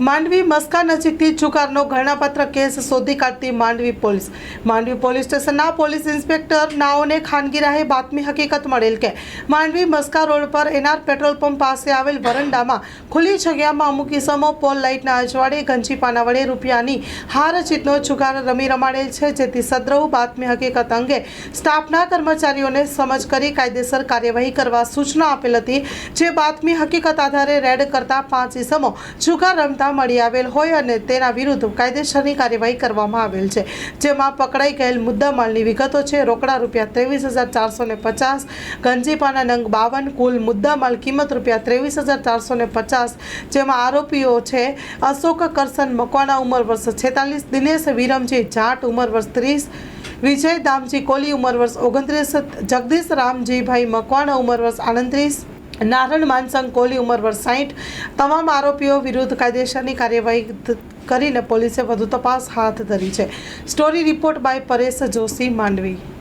માંડવી મસ્કા નજીકથી જુગારનો ઘરણાપત્ર કેસ શોધી કાઢતી માંડવી પોલીસ. માંડવી પોલીસ સ્ટેશનના પોલીસ ઇન્સ્પેક્ટર નાઓને ખાનગી રાહે બાતમી હકીકત મળેલ કે માંડવી મસ્કા રોડ પર એનઆર પેટ્રોલ પંપ પાસે આવેલ વરંડામાં ખુલ્લી જગ્યામાં અમુક ઇસમો પોલ લાઇટના અજવાળે ગંજી પાના વડે રૂપિયાની હાર ચીતનો જુગાર રમી રમાડેલ છે, જેથી સદ્રવ બાતમી હકીકત અંગે સ્ટાફના કર્મચારીઓને સમજ કરી કાયદેસર કાર્યવાહી કરવા સૂચના આપેલ હતી. જે બાતમી હકીકત આધારે રેડ કરતા પાંચ ઇસમો જુગાર રમતા મળી આવેલ હોય અને તેના વિરુદ્ધ કાયદેસરની કાર્યવાહી કરવામાં આવેલ છે. જેમાં પકડાઈ ગયેલ મુદ્દામાલની વિગતો છે. રોકડા રૂપિયા ત્રેવીસ હજાર ચારસો ને પચાસ, ગંજીપાના નંગ બાવન, કુલ મુદ્દામાલ કિંમત રૂપિયા ત્રેવીસ હજાર ચારસો ને પચાસ, જેમાં આરોપીઓ છે અશોક કરસન મકવાના ઉંમર વર્ષ છેતાલીસ, દિનેશ વિરમજી જાટ, ઉંમર વર્ષ ત્રીસ, વિજય દામજી કોલી, ઉંમર વર્ષ ઓગણત્રીસ, જગદીશ રામજીભાઈ મકવાણા, ઉંમર વર્ષ આડત્રીસ નારણ માનસંગ કોહલી ઉંમર વર્ષ સાહીઠ તમામ આરોપીઓ વિરુદ્ધ કાયદેસરની કાર્યવાહી કરીને પોલીસે વધુ તપાસ હાથ ધરી છે. Story report by Paresh Joshi Mandvi.